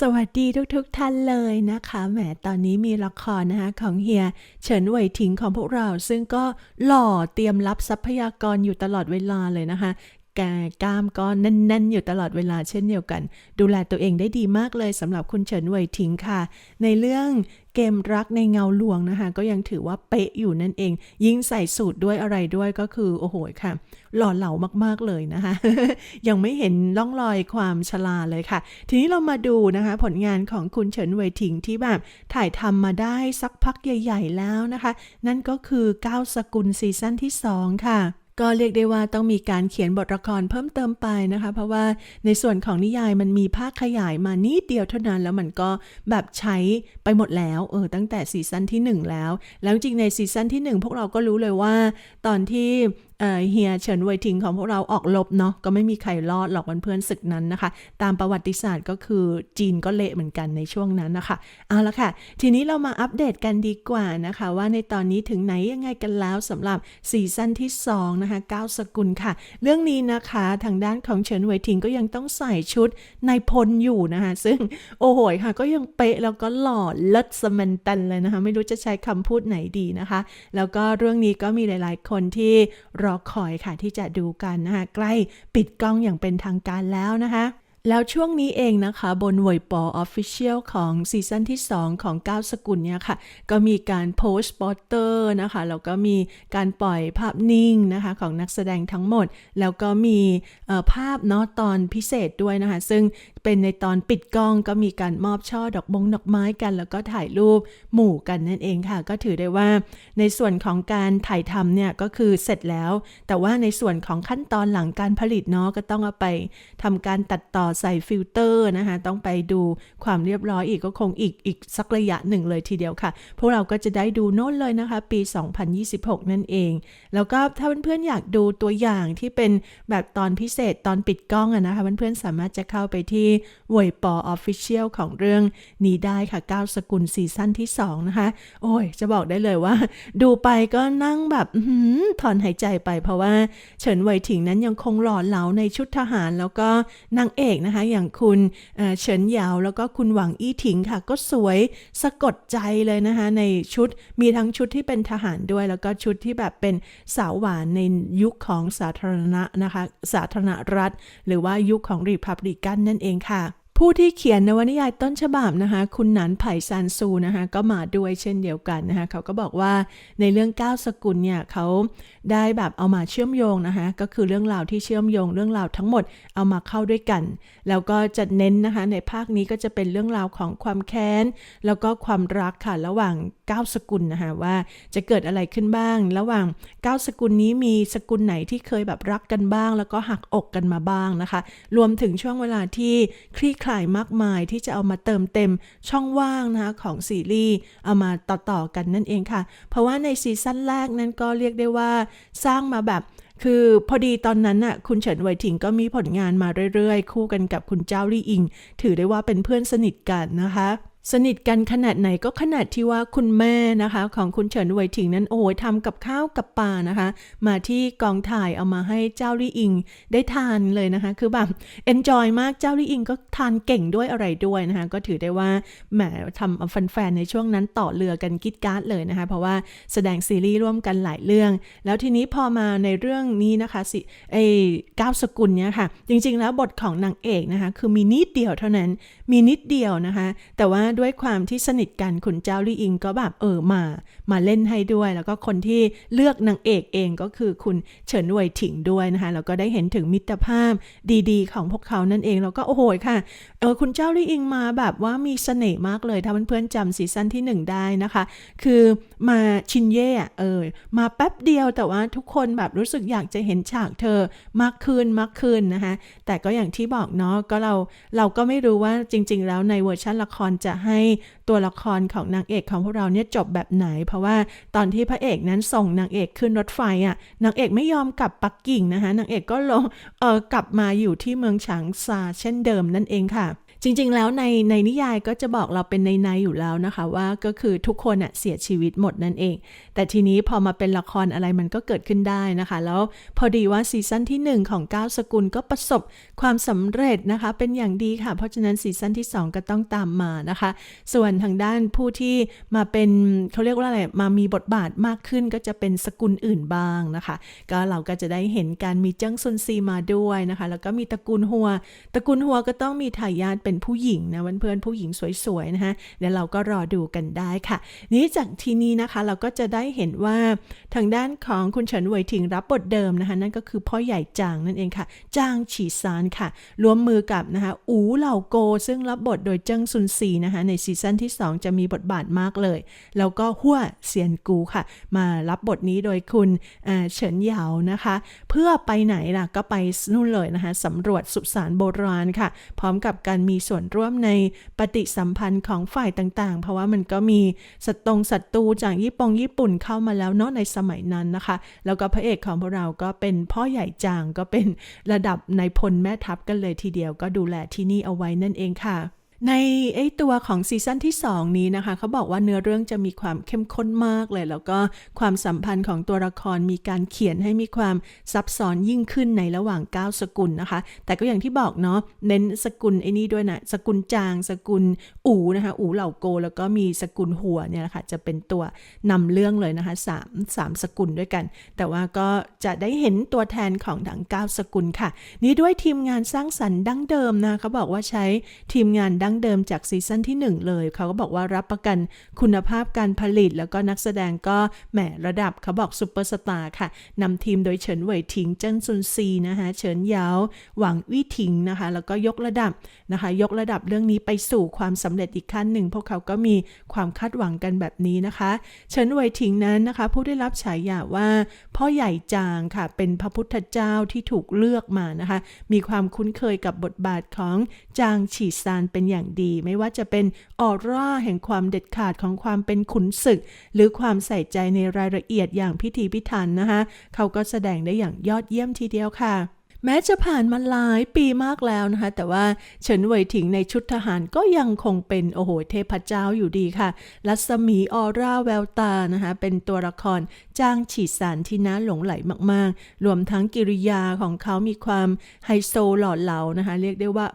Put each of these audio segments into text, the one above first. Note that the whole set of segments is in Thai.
สวัสดีทุกๆทท่านเลยนะคะแหมตอนนี้มีละครนะคะของเฮียเฉินไวยถิงของพวกเรา ซึ่งก็หล่อเตรียมรับทรัพยากรอยู่ตลอดเวลาเลยนะคะ กกล้ามก็แน่นๆ อยู่ตลอดเวลาเช่นเดียวกัน ดูแลตัวเองได้ดีมากเลยสำหรับคุณเฉินเวยถิงค่ะ ในเรื่องเกมรักในเงาลวงนะคะ ก็ยังถือว่าเป๊ะอยู่นั่นเอง ยิ่งใส่สูตรด้วยอะไรด้วยก็คือ โอ้โหค่ะ หล่อเหลามากๆเลยนะคะ ยังไม่เห็นร่องรอยความชราเลยค่ะ ทีนี้เรามาดูนะคะ ผลงานของคุณเฉินเวยถิงที่แบบถ่ายทำมาได้สักพักใหญ่ ๆ แล้วนะคะ นั่นก็คือก้าวสกุลซีซั่นที่ 2 ค่ะ ก็เรียกได้ว่าต้องมีการเขียนบทละครเพิ่มเติมไปนะคะ เพราะว่าในส่วนของนิยายมันมีภาคขยายมานิดเดียวเท่านั้น แล้วมันก็แบบใช้ไปหมดแล้วเออตั้งแต่ซีซั่นที่ 1 แล้ว แล้วจริงในซีซั่นที่ 1 พวกเราก็รู้เลยว่า ตอนที่ เฮียเฉินเวยทิงของพวกเราออกลบเนาะก็ไม่มีใครรอดหรอกวันเพื่อนศึกนั้นนะคะ ตามประวัติศาสตร์ก็คือจีนก็เละเหมือนกันในช่วงนั้นนะคะเอาละค่ะ ทีนี้เรามาอัปเดตกันดีกว่านะคะ ว่าในตอนนี้ถึงไหนยังไงกันแล้วสำหรับซีซั่นที่2นะคะก้าสกุลค่ะ เรื่องนี้นะคะทางด้านของเฉินเวยทิงก็ยังต้องใส่ชุดนายพลอยู่นะคะ ซึ่งโอ้โหค่ะ ก็ยังเป๊ะแล้วก็หล่อเลิศสมันตันเลยนะคะ ไม่รู้จะใช้คำพูดไหนดีนะคะ แล้วก็เรื่องนี้ก็มีหลาย ๆ คนที่รรอคอยค่ะที่จะดูกันนะคะใกล้ปิดกล้องอย่างเป็นทางการแล้วนะคะ แล้วช่วงนี้เองนะคะบนหวยปอออฟฟิเชียลของซีซั่นที่ 2 ของก้าสกุลเนี่ยค่ะ ก็มีการโพสต์โปสเตอร์นะคะ แล้วก็มีการปล่อยภาพนิ่งนะคะ ของนักแสดงทั้งหมด แล้วก็มีภาพเนาะตอนพิเศษด้วยนะคะ ซึ่งเป็นในตอนปิดกล้องก็มีการมอบช่อดอกบงดอกไม้กัน แล้วก็ถ่ายรูปหมู่กันนั่นเองค่ะ ก็ถือได้ว่าในส่วนของการถ่ายทำเนี่ยก็คือเสร็จแล้ว แต่ว่าในส่วนของขั้นตอนหลังการผลิตเนาะก็ต้องเอาไปทำการตัดต่อใส่ฟิลเตอร์นะคะ ต้องไปดูความเรียบร้อยอีกก็คงอีกอีกสักระยะหนึ่งเลยทีเดียวค่ะ พวกเราก็จะได้ดูโน่นเลยนะคะ ปี 2026 นั่นเอง แล้วก็ถ้าเพื่อนๆอยากดูตัวอย่างที่เป็นแบบตอนพิเศษตอนปิดกล้องอะนะคะ เพื่อนๆสามารถจะเข้าไปที่ววยปอออฟฟิเชียลของเรื่องนี้ได้ค่ะก้าวสกุลซีซั่นที่ 2 นะคะ โอ้ย จะบอกได้เลยว่า ดูไปก็นั่งแบบอถอนหายใจไปเพราะว่าเฉินเหวยถิงนั้นยังคงหล่อเหลาในชุดทหารแล้วก็นางเอกนะคะ อย่างคุณเฉินหยาวแล้วก็คุณหวังอี้ถิงค่ะ ก็สวยสะกดใจเลยนะคะ ในชุดมีทั้งชุดที่เป็นทหารด้วย แล้วก็ชุดที่แบบเป็นสาวหวานในยุคของสาธารณะนะคะ สาธารณรัฐ หรือว่ายุคของรีพับลิกันนั่นเองค่ะ ผู้ที่เขียนนวนิยายต้นฉบับนะคะ คุณหนันไผ่ซานซูนะคะ ก็มาด้วยเช่นเดียวกันนะคะ เขาก็บอกว่าในเรื่องก้าวสกุลเนี่ยเขาได้แบบเอามาเชื่อมโยงนะคะ ก็คือเรื่องราวที่เชื่อมโยงเรื่องราวทั้งหมดเอามาเข้าด้วยกัน แล้วก็จะเน้นนะคะในภาคนี้ก็จะเป็นเรื่องราวของความแค้น แล้วก็ความรักค่ะระหว่างก้าวสกุลนะคะว่าจะเกิดอะไรขึ้นบ้าง ระหว่างก้าวสกุลนี้มีสกุลไหนที่เคยแบบรักกันบ้าง แล้วก็หักอกกันมาบ้างนะคะ รวมถึงช่วงเวลาที่คลี่คลายมากมายที่จะเอามาเติมเต็มช่องว่างนะคะของซีรีส์เอามาต่อๆกันนั่นเองค่ะ เพราะว่าในซีซั่นแรกนั้นก็เรียกได้ว่าสร้างมาแบบคือพอดีตอนนั้นน่ะคุณเฉินไวถิงก็มีผลงานมาเรื่อยๆ คู่กันกับคุณเจ้าลี่อิง ถือได้ว่าเป็นเพื่อนสนิทกันนะคะ สนิทกันขนาดไหนก็ขนาดที่ว่าคุณแม่นะคะ ของคุณเฉินเหวถิงนั้นโอ้ยทำกับข้าวกับปลานะคะ มาที่กองถ่ายเอามาให้เจ้าลี่อิงได้ทานเลยนะคะ คือแบบเอนจอยมากเจ้าลี่อิงก็ทานเก่งด้วยอะไรด้วยนะคะ ก็ถือได้ว่าแหมทำเอาแฟนๆในช่วงนั้นต่อเรือกันกิดการ์ดเลยนะคะ เพราะว่าแสดงซีรีส์ร่วมกันหลายเรื่อง แล้วทีนี้พอมาในเรื่องนี้นะคะสิไอ้ก้าวสกุลเนี่ยค่ะ จริงๆแล้วบทของนางเอกนะคะ คือมีนิดเดียวเท่านั้นมีนิดเดียวนะคะ แต่ว่าด้วยความที่สนิทกันคุณเจ้าลี่อิงก็แบบเออมา มาเล่นให้ด้วย แล้วก็คนที่เลือกนางเอกเองก็คือคุณเฉินวยถิงด้วยนะคะแล้วก็ได้เห็นถึงมิตรภาพดีๆ ของพวกเขานั่นเองแล้วก็โอ้โหค่ะเออคุณเจ้าลี่อิงมาแบบว่ามีเสน่ห์มากเลยถ้าเพื่อนๆจำซีซั่นที่หนึ่งได้นะคะ คือมาชินเย่เออมาแป๊บเดียวแต่ว่าทุกคนแบบรู้สึกอยากจะเห็นฉากเธอมากขึ้นมากขึ้นนะคะแต่ก็อย่างที่บอกเนาะก็เราเราก็ไม่รู้ว่าจริง ๆ แล้วในเวอร์ชันละครจะให้ตัวละครของนางเอกของพวกเราเนี่ยจบแบบไหน เพราะว่าตอนที่พระเอกนั้นส่งนางเอกขึ้นรถไฟอะนางเอกไม่ยอมกลับปักกิ่งนะคะนางเอกก็ลงเออกลับมาอยู่ที่เมืองฉางซาเช่นเดิมนั่นเองค่ะ จริงๆ แล้วในในนิยายก็จะบอกเราเป็นในในๆอยู่แล้วนะคะ ว่าก็คือทุกคนอะเสียชีวิตหมดนั่นเอง แต่ทีนี้พอมาเป็นละครอะไรมันก็เกิดขึ้นได้นะคะ แล้วพอดีว่าซีซั่นที่ 1 ของก้าวสกุลก็ประสบความสำเร็จนะคะ เป็นอย่างดีค่ะ เพราะฉะนั้นซีซั่นที่ 2 ก็ต้องตามมานะคะ ส่วนทางด้านผู้ที่มาเป็นเขาเรียกว่าอะไรมามีบทบาทมากขึ้นก็จะเป็นสกุลอื่นบ้างนะคะ ก็เราก็จะได้เห็นการมีเจิ้งซุนซีมาด้วยนะคะ แล้วก็มีตระกูลหัวตระกูลหัวก็ต้องมีทายาทเป็นผู้หญิงนะเพื่อนๆผู้หญิงสวยๆนะคะเดี๋ยวเราก็รอดูกันได้ค่ะ นี้จากทีนี้นะคะเราก็จะได้เห็นว่าทางด้านของคุณเฉินเหวยถิงรับบทเดิมนะคะ นั่นก็คือพ่อใหญ่จางนั่นเองค่ะจางฉีซานค่ะร่วมมือกับนะคะอูเหล่าโก ซึ่งรับบทโดยเจิ้งซุนซีนะคะในซีซั่นที่ 2 จะมีบทบาทมากเลย แล้วก็หัวเซียนกูค่ะ มารับบทนี้โดยคุณเอ่อเฉินเหยานะคะ เพื่อไปไหนล่ะก็ไปนู่นเลยนะคะสำรวจสุสานโบราณค่ะ พร้อมกับการมีีส่วนร่วมในปฏิสัมพันธ์ของฝ่ายต่างๆ เพราะว่ามันก็มีศัตรงศัตรูจากญี่ปุ่งญี่ปุ่นเข้ามาแล้วเนาะในสมัยนั้นนะคะ แล้วก็พระเอกของพวกเราก็เป็นพ่อใหญ่จางก็เป็นระดับในายพลแม่ทัพกันเลยทีเดียวก็ดูแลที่นี่เอาไว้นั่นเองค่ะ ในไอตัวของซีซั่นที่ 2 นี้นะคะเขาบอกว่าเนื้อเรื่องจะมีความเข้มข้นมากเลย แล้วก็ความสัมพันธ์ของตัวละครมีการเขียนให้มีความซับซ้อนยิ่งขึ้นในระหว่าง 9 สกุลนะคะ แต่ก็อย่างที่บอกเนาะเน้นสกุลไอ้นี่ด้วยนะสกุลจาง สกุลอูนะคะอูเหล่าโก แล้วก็มีสกุลหัวเนี่ยแหละค่ะจะเป็นตัวนำเรื่องเลยนะคะสามสามสกุลด้วยกัน แต่ว่าก็จะได้เห็นตัวแทนของทั้ง9สกุลค่ะ นี่ด้วยทีมงานสร้างสรรค์ดั้งเดิมนะเขาบอกว่าใช้ทีมงานดัั้งเดิมจากซีซั่นที่ 1 เลย เขาก็บอกว่ารับประกันคุณภาพการผลิต แล้วก็นักแสดงก็แหมระดับเขาบอกซูเปอร์สตาร์ค่ะนำทีมโดยเฉินเหวยถิงเจิ้นซุนซีนะคะเฉินเยาหวังวี่ถิงนะคะ แล้วก็ยกระดับนะคะ ยกระดับเรื่องนี้ไปสู่ความสำเร็จอีกขั้นหนึ่ง พวกเขาก็มีความคาดหวังกันแบบนี้นะคะเฉินเหวยถิงนั้นนะคะ ผู้ได้รับฉายาว่า พ่อใหญ่จางค่ะเป็นพระพุทธเจ้าที่ถูกเลือกมานะคะ มีความคุ้นเคยกับบทบาทของจางฉีซานเป็นอย่างดี ไม่ว่าจะเป็นออร่าแห่งความเด็ดขาดของความเป็นขุนศึก หรือความใส่ใจในรายละเอียดอย่างพิถีพิถันนะคะ เขาก็แสดงได้อย่างยอดเยี่ยมทีเดียวค่ะแม้จะผ่านมาหลายปีมากแล้วนะคะ แต่ว่าเฉินเหวยถิงในชุดทหารก็ยังคงเป็นโอ้โหเทพเจ้าอยู่ดีค่ะรัศมีออร่าแววตานะคะ เป็นตัวละคร จ้างฉีดสารที่น่าหลงไหลมากๆ รวมทั้งกิริยาของเขามีความไฮโซหล่อเหลานะคะ เรียกได้ว่า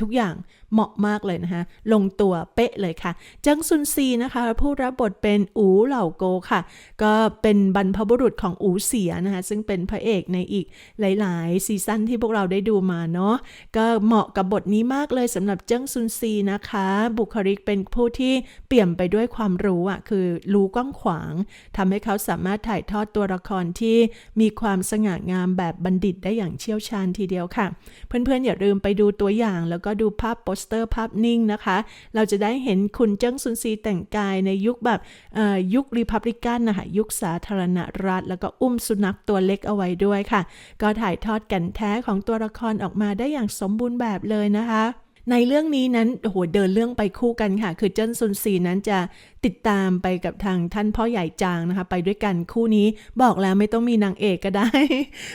ทุกอย่างเหมาะมากเลยนะคะลงตัวเป๊ะเลยค่ะ จังซุนซีนะคะ ผู้รับบทเป็นอูเหล่าโกค่ะ ก็เป็นบรรพบุรุษของอูเสียนะคะ ซึ่งเป็นพระเอกในอีกหลาย ๆ ซีซั่นที่พวกเราได้ดูมาเนาะก็เหมาะกับบทนี้มากเลยสำหรับเจิงซุนซีนะคะ บุคลิกเป็นผู้ที่เปี่ยมไปด้วยความรู้อะคือรู้กว้างขวางทำให้เขาสามารถถ่ายทอดตัวละครที่มีความสง่างามแบบบัณฑิตได้อย่างเชี่ยวชาญทีเดียวค่ะ เพื่อนๆ อย่าลืมไปดูตัวอย่าง แล้วก็ดูภาพโปสเตอร์ภาพนิ่งนะคะ เราจะได้เห็นคุณเจิ้งซุนซีแต่งกายในยุคแบบยุครีพับลิกันนะคะยุคสาธารณรัฐ แล้วก็อุ้มสุนัขตัวเล็กเอาไว้ด้วยค่ะ ก็ถ่ายทอดแกันแท้ของตัวละครออกมาได้อย่างสมบูรณ์แบบเลยนะคะ ในเรื่องนี้นั้นโหเดินเรื่องไปคู่กันค่ะ คือเจิ้นซุนซีนั้นจะติดตามไปกับทางท่านพ่อใหญ่จางนะคะ ไปด้วยกันคู่นี้บอกแล้วไม่ต้องมีนางเอกก็ได้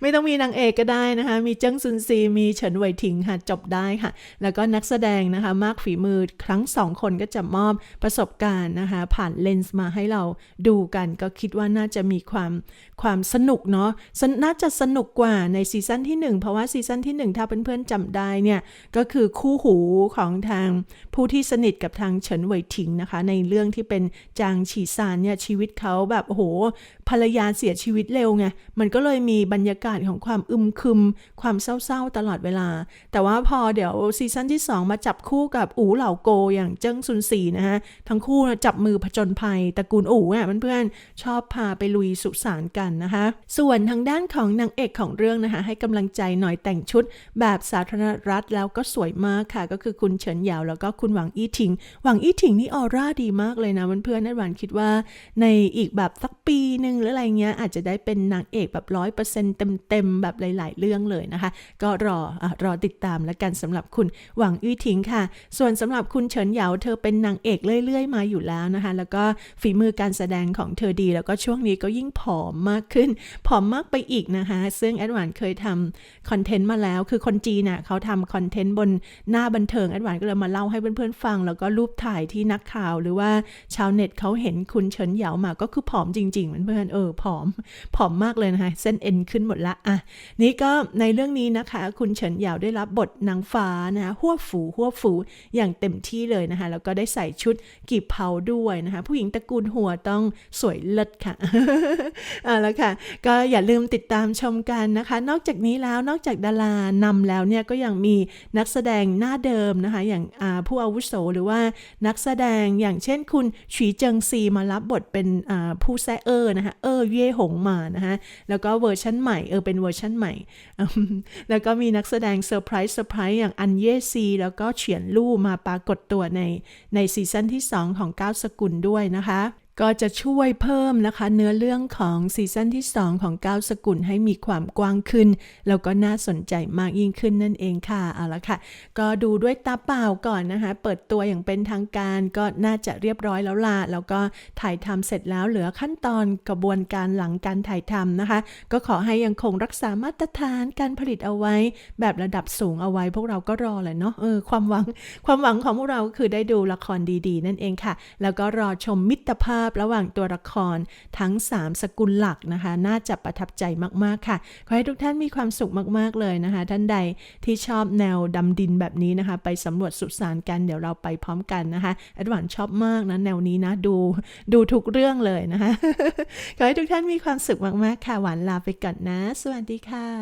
ไม่ต้องมีนางเอกก็ได้นะคะ มีเจิ้งซุนซีมีเฉินเหวยถิงค่ะจบได้ค่ะ แล้วก็นักแสดงนะคะ มากฝีมือครั้งสองคนก็จะมอบประสบการณ์นะคะ ผ่านเลนส์มาให้เราดูกัน ก็คิดว่าน่าจะมีความความสนุกเนาะนน่าจะสนุกกว่าในซีซั่นที่ 1 เพราะว่าซีซั่นที่ 1 ถ้าเพื่อนๆจำได้เนี่ยก็คือคู่หูของทางผู้ที่สนิทกับทางเฉินเหวยถิงนะคะ ในเรื่องที่เป็นจางฉีซานเนี่ยชีวิตเขาแบบโอ้โหภรรยาเสียชีวิตเร็วไงมันก็เลยมีบรรยากาศของความอึมครึม ความเศร้าๆตลอดเวลา แต่ว่าพอเดี๋ยวซีซั่นที่ 2 มาจับคู่กับอูเหล่าโกอย่างเจิ้งซุนซีนะฮะทั้งคู่จับมือผจญภัยตระกูลอู่อะเพื่อนๆชอบพาไปลุยสุสานกันนะคะ ส่วนทางด้านของนางเอกของเรื่องนะคะให้กำลังใจหน่อยแต่งชุดแบบสาธารณรัฐแล้วก็สวยมากค่ะก็คือคุณเฉินเหยาวแล้วก็คุณหวังอี้ถิง หวังอี้ถิงนี่ออร่าดีมากเลยนะเพื่อนๆนั่นหวานคิดว่าในอีกแบบสักปีหนึ่งหรืออะไรเงี้ยอาจจะได้เป็นนางเอกแบบร้อยเปอร์เซ็นต์เต็มๆแบบหลาย ๆ เรื่องเลยนะคะ ก็รออรอติดตามแล้วกันสำหรับคุณหวังอี้ถิงค่ะ ส่วนสำหรับคุณเฉินเหยาเธอเป็นนางเอกเรื่อย ๆ มาอยู่แล้วนะคะ แล้วก็ฝีมือการแสดงของเธอดี แล้วก็ช่วงนี้ก็ยิ่งผอมมากขึ้น ผอมมากไปอีกนะคะ ซึ่งแอดวานเคยทำคอนเทนต์มาแล้ว คือคนจีนน่ะเขาทำคอนเทนต์บนหน้าบันเทิงแอดวานก็เลยมาเล่าให้เพื่อนๆฟัง แล้วก็รูปถ่ายที่นักข่าวหรือว่าชาวเน็ตเขาเห็นคุณเฉินเหยามาก็คือผอมจริงๆเพื่อนๆเออผอมผอมมากเลยนะคะเส้นเอ็นขึ้นหมดละอะนี่ก็ในเรื่องนี้นะคะ คุณเฉินเหยาได้รับบทนางฟ้านะหัวฝูหัวฝูอย่างเต็มที่เลยนะคะแล้วก็ได้ใส่ชุดกีบเผาด้วยนะคะผู้หญิงตระกูลหัวต้องสวยเลิศค่ะเอาละค่ะ ก็อย่าลืมติดตามชมกันนะคะ นอกจากนี้แล้วนอกจากดารานำแล้วเนี่ยก็ยังมีนักแสดงหน้าเดิมนะคะ อย่างาผู้อาวุโสหรือว่านักแสดงอย่างเช่นคุณฉีเจิงซีมารับบทเป็นผู้แซเออร์นะคะเออเย่หงมานะคะแล้วก็เวอร์ชันใหม่เออเป็นเวอร์ชันใหม่ แล้วก็มีนักแสดงเซอร์ไพรส์เซอร์ไพรส์อย่างอันเย่ซี แล้วก็เฉียนลู่มาปรากฏตัวในในซีซั่นที่ 2 ของก้าสกุลด้วยนะคะ ก็จะช่วยเพิ่มนะคะ เนื้อเรื่องของซีซั่นที่ 2 ของก้าวสกุลให้มีความกว้างขึ้น แล้วก็น่าสนใจมากยิ่งขึ้นนั่นเองค่ะเอาละค่ะ ก็ดูด้วยตาเปล่าก่อนนะคะ เปิดตัวอย่างเป็นทางการก็น่าจะเรียบร้อยแล้วล่ะแล้วก็ถ่ายทำเสร็จแล้วเหลือขั้นตอนกระบวนการหลังการถ่ายทำนะคะ ก็ขอให้ยังคงรักษามาตรฐานการผลิตเอาไว้ แบบระดับสูงเอาไว้พวกเราก็รอแหละเนาะเออความหวังความหวังของพวกเราก็คือได้ดูละครดีๆ นั่นเองค่ะ แล้วก็รอชมมิตรภาพพระหว่างตัวละครทั้ง 3 สกุลหลักนะคะ น่าจะประทับใจมากๆค่ะ ขอให้ทุกท่านมีความสุขมากๆเลยนะคะ ท่านใดที่ชอบแนวดำดินแบบนี้นะคะ ไปสำรวจสุสานกันเดี๋ยวเราไปพร้อมกันนะคะแอดวานชอบมากนะแนวนี้นะดูดูทุกเรื่องเลยนะคะ ขอให้ทุกท่านมีความสุขมากๆค่ะหวานลาไปก่อนนะ สวัสดีค่ะ